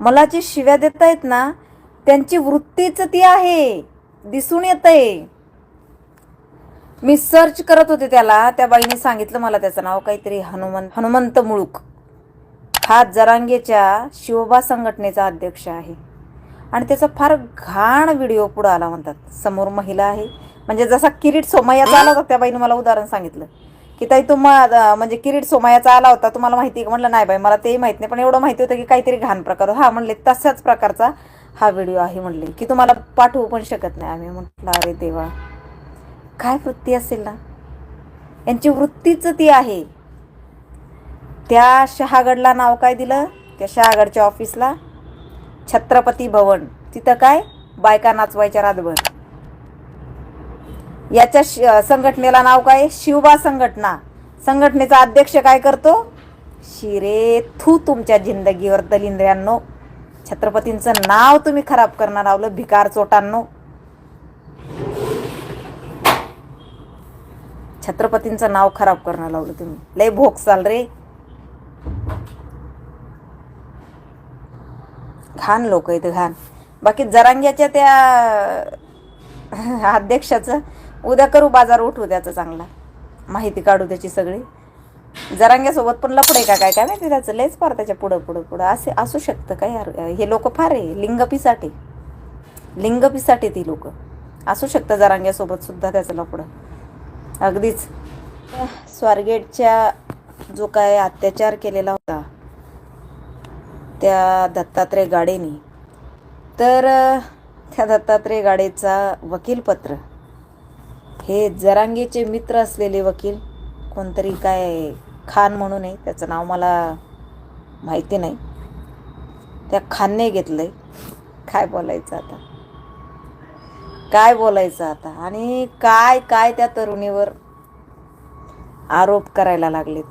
मला जी शिव्या देत आहेत ना त्यांची वृत्तीच ती आहे. दिसून येत आहे मी सर्च करत होते त्याला. त्या बाईने सांगितलं मला त्याचं नाव काहीतरी हनुमंत हनुमंत मुळूक. हा जरांगेच्या शिवबा संघटनेचा अध्यक्ष आहे. आणि त्याचा फार घाण व्हिडिओ पुढं आला म्हणतात. समोर महिला आहे. म्हणजे जसा किरीट सोमय्याचा आला होता त्या बाईने मला उदाहरण सांगितलं. की ताई तुम्हाला म्हणजे किरीट सोमायाचा आला होता तुम्हाला माहिती आहे म्हटलं नाही बाई मला तेही माहीत नाही. पण एवढं माहिती होतं की काहीतरी घाण प्रकार हा म्हणले तशाच प्रकारचा हा व्हिडिओ आहे म्हणले की तुम्हाला पाठवू पण शकत नाही आम्ही. म्हटलं अरे देवा काय वृत्ती असेल ना? यांची वृत्तीच ती आहे. त्या शहागडला नाव काय दिलं? त्या शहागडच्या ऑफिसला छत्रपती भवन. तिथं काय? बायका नाचवायच्या रातभर. याच्या संघटनेला नाव काय? शिवबा संघटना. संघटनेचा अध्यक्ष काय करतो? शिरे थू तुमच्या जिंदगीवर दलिंद्र्यांनो. छत्रपतींचं नाव तुम्ही खराब करणार लावलं भिकार चोटांनो. छत्रपतींचं नाव खराब करणं लावलं तुम्ही. लय भोग चाल रे. घाण लोक आहेत घाण. बाकी जरांग्याच्या त्या अध्यक्षाचं उद्या करू बाजार उठू त्याचा चांगला. माहिती काढू त्याची सगळी. जरांग्यासोबत पण लपडे का काय? काय माहिती त्याचं? लयच फार त्याच्या पुढं पुढं पुढं. असे असू शकतं काय यार? हे लोक फार आहे. लिंगपीसाठी लिंगपीसाठी ती लोक. असू शकतं जरांग्यासोबत सुद्धा त्याचं लपडं अगदीच. स्वारगेटच्या जो काय अत्याचार केलेला होता त्या दत्तात्रय गाडेनी. तर त्या दत्तात्रय गाडेचा वकीलपत्र हे जरांगीचे मित्र असलेले वकील कोणतरी काय खान म्हणून आहे त्याचं नाव मला माहिती नाही. त्या खानने घेतलं आहे काय बोलायचं आता? काय बोलायचं आता? आणि काय काय त्या तरुणीवर आरोप करायला लागलेत?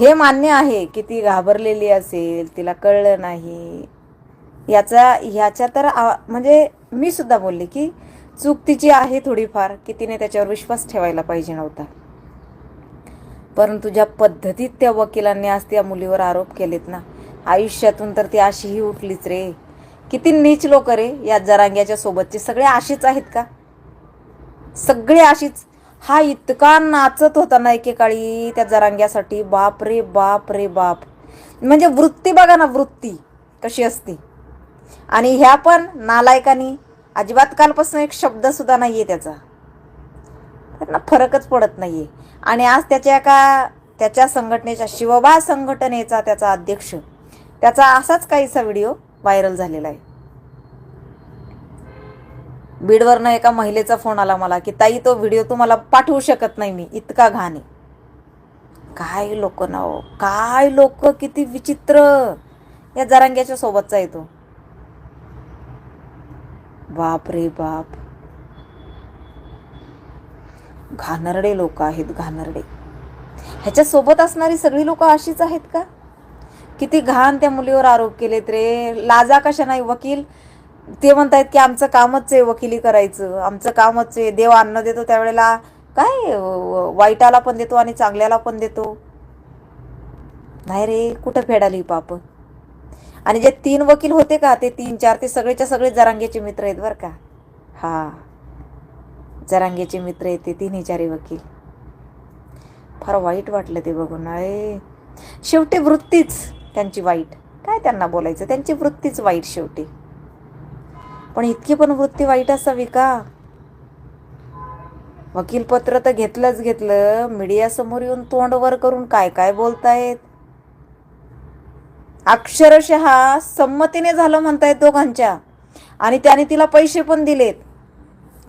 हे मान्य आहे की ती घाबरलेली असेल तिला कळलं नाही. याचा ह्याच्या तर आ- म्हणजे मी सुद्धा बोलले की चूक तिची आहे थोडीफार की तिने त्याच्यावर विश्वास ठेवायला पाहिजे नव्हता. परंतु ज्या पद्धतीत त्या वकिलांनी आज त्या मुलीवर आरोप केलेत ना आयुष्यातून तर ती अशीही उठलीच रे. किती नीच लोक रे या जरांग्याच्या सोबतचे. सगळे अशीच आहेत का? सगळे अशीच. हा इतका नाचत होता ना एकेकाळी त्या जरांग्यासाठी. बाप रे बाप रे बाप. म्हणजे वृत्ती बघा ना वृत्ती कशी असते. आणि ह्या पण नालायकानी अजिबात कालपासून एक शब्द सुद्धा नाही आहे त्याचा. त्यांना फरकच पडत नाहीये. आणि आज त्याच्या एका त्याच्या संघटनेच्या शिवबा संघटनेचा त्याचा अध्यक्ष त्याचा असाच काहीसा व्हिडिओ व्हायरल झालेला आहे. बीडवरनं एका महिलेचा फोन आला मला की ताई तो व्हिडिओ तुम्हाला पाठवू शकत नाही मी इतका घाण आहे. काय लोक ना काय लोक? किती विचित्र. या जरांग्याच्या सोबतचा आहे तो. बाप रे बाप. घाणरडे लोक आहेत घाणरडे ह्याच्यासोबत असणारी सगळी लोक अशीच आहेत का? किती घाण त्या मुलीवर आरोप केलेत रे. लाजा कशा नाही वकील. ते म्हणतायत की आमचं कामच आहे वकिली करायचं. आमचं कामच आहे. देव अन्न देतो त्यावेळेला. काय वाईटाला पण देतो आणि चांगल्याला पण देतो. नाही रे कुठं फेडाली पाप? आणि जे तीन वकील होते का ते तीन चार ते सगळेच्या सगळे जरांगेचे मित्र आहेत बरं का? हा. जरांगेचे मित्र आहेत ते तिन्ही चारी वकील. फार वाईट वाटलं ते बघून. अरे. शेवटी वृत्तीच त्यांची वाईट. काय त्यांना बोलायचं? त्यांची वृत्तीच वाईट शेवटी. पण इतकी पण वृत्ती वाईट असावी का? वकीलपत्र तर घेतलंच घेतलं. मीडियासमोर येऊन तोंड वर करून काय काय बोलतायत? अक्षरशः संमतीने झालं म्हणतायत दोघांच्या. आणि त्याने तिला पैसे पण दिलेत.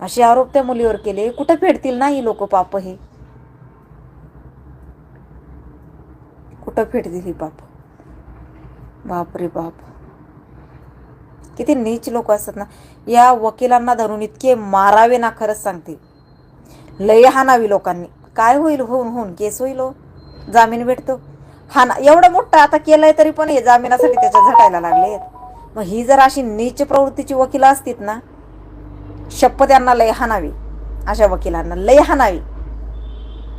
असे आरोप त्या मुलीवर केले. कुठं फेडतील ना ही लोक पाप हे? कुठं फेडतील ही पाप? बाप रे बाप. किती नीच लोक असतात ना. या वकिलांना धरून इतके मारावे ना खरंच सांगते. लय हाणावी लोकांनी. काय होईल होऊन होऊन? केस होईल हो. जामीन भेटतो. हा ना एवढं मोठं आता केलंय तरी पण हे जामिनासाठी त्याच्या झटायला लागले मग ही जर अशी नीच प्रवृत्तीची वकील असतीत ना शपथ यांना लय हाणावी अशा वकिलांना लय हाणावी.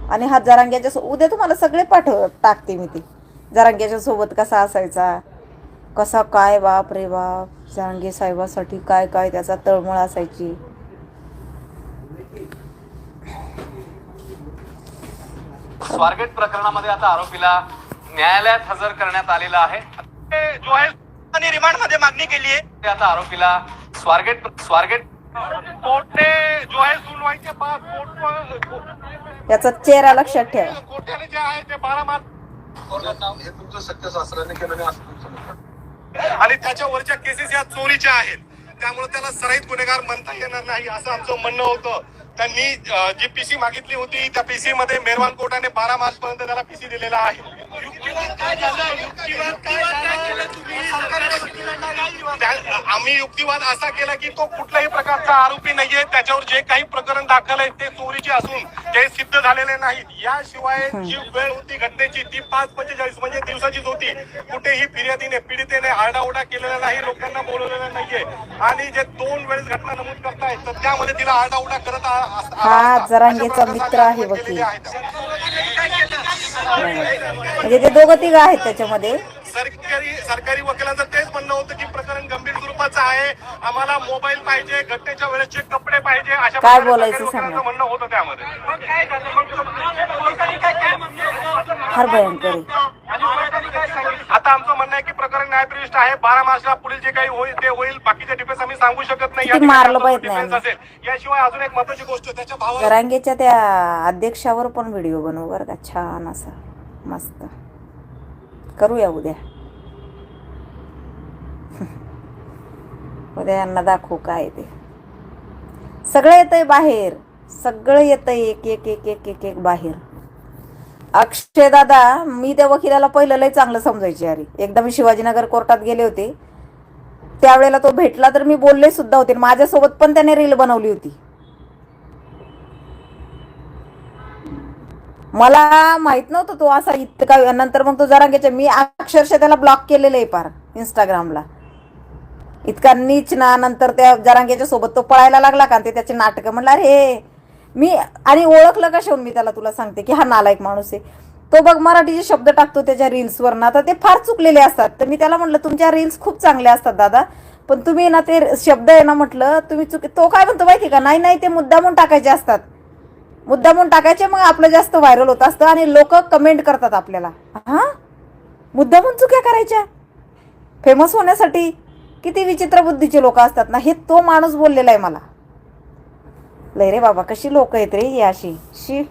आणि हा जरांग्याच्या उद्या तुम्हाला सगळे पाठव टाकते मी ती. जरांग्याच्या सोबत कसा असायचा? कसा काय बाप रे बाप? जरांगे साहेबासाठी काय काय त्याचा तळमळ असायची? स्वारगेट प्रकरणामध्ये आता आरोपीला न्यायालयात हजर करण्यात आलेला आहे. ते जो आहे रिमांडमध्ये मागणी केली आहे. ते आता आरोपीला स्वारगेट स्वारगेट कोर्टने जो आहे सुनवाईच्या बाद कोर्ट याचा चेहरा लक्षात ठेवा. कोर्टाने जे आहे ते बारा मार्च हे तुमचं सत्य शास्त्राने. आणि त्याच्यावरच्या केसेस या चोरीच्या आहेत. त्यामुळे त्याला सराईत गुन्हेगार म्हणता येणार नाही असं आमचं म्हणणं होतं. त्यांनी जी पीसी मागितली होती त्या पीसी मध्ये मेहरवान कोर्टाने बारा मार्च पर्यंत त्याला पीसी दिलेला आहे. युक्तिवाद काय झाला? युक्तिवाद काय झाला? त्या- आम्ही युक्तिवाद असा केला की तो कुठल्याही प्रकारचा आरोपी नाहीये. त्याच्यावर जे काही प्रकरण दाखल आहे ते चोरीचे असून ते सिद्ध झालेले नाहीत. याशिवाय जी वेळ होती घटनेची ती पाच पंचेचाळीस म्हणजे दिवसाचीच होती. कुठेही फिर्यादीने पीडितेने आरडाओरडा केलेला नाही लोकांना बोलवलेलं नाहीये. आणि जे दोन वेळेस घटना नमूद करतायत तर त्यामध्ये तिला आरडाओरडा करत हा. जरांगेचा मित्र आहे. म्हणजे ते दोघं तिघ आहेत त्याच्यामध्ये. सरकारी सरकारी वकिलांचं तेच म्हणणं होतं की प्रकरण गंभीर स्वरूपाचं आहे. आम्हाला मोबाईल पाहिजे घटनेच्या वेळेसचे कपडे पाहिजे अशा काय बोलायचं सांगा. म्हणणं होतं त्यामध्ये. फार भयंकर आहे. आता आमचं म्हणणं आहे की प्रकरण न्यायप्रविष्ट आहे. बारा मार्चला पुढील जे काही होईल ते होईल. बाकीचे डिफेन्स आम्ही सांगू शकत नाही. मारलं पाहिजे असेल. याशिवाय अजून एक महत्वाची गोष्ट त्याच्या भावाला जरांगेच्या त्या अध्यक्षावर पण व्हिडिओ बनवू बरं का. छान असा मस्त. करूया उद्या. उद्या यांना दाखवू काय ते. सगळं येतंय बाहेर. सगळं येतंय एक एक एक एक एक एक बाहेर. अक्षय दादा मी त्या वकिलाला पहिलं लय चांगलं समजायचे अरे. एकदा मी शिवाजीनगर कोर्टात गेले होते त्यावेळेला तो भेटला तर मी बोलले सुद्धा होते. माझ्यासोबत पण त्याने रील बनवली होती. मला माहीत नव्हतं तो असा इतका नंतर मग तो जरांगेच्या मी अक्षरशः त्याला ब्लॉक केलेलं आहे पार इंस्टाग्रामला इतका नीच ना नंतर त्या जरांगेच्या सोबत तो पळायला लागला का ते त्याचे नाटकं म्हणलं अरे मी आणि ओळखलं का मी त्याला तुला सांगते की हा नालायक माणूस आहे. तो बघ मराठीचे शब्द टाकतो त्याच्या रील्सवर ना तर ते फार चुकलेले असतात. तर मी त्याला म्हटलं तुमच्या रील्स खूप चांगल्या असतात दादा पण तुम्ही ना ते शब्द आहे ना म्हटलं तुम्ही चुकी तो काय म्हणतो माहिती का? नाही नाही ते मुद्दामून टाकायचे असतात. मुद्दामून टाकायचे मग आपलं जास्त व्हायरल होत असतं आणि लोक कमेंट करतात आपल्याला. हा? मुद्दामून चुक्या करायच्या? फेमस होण्यासाठी किती विचित्र बुद्धीचे लोक असतात ना हे तो माणूस बोललेला आहे मला. लय रे बाबा कशी लोक आहेत रे ही अशी? शी.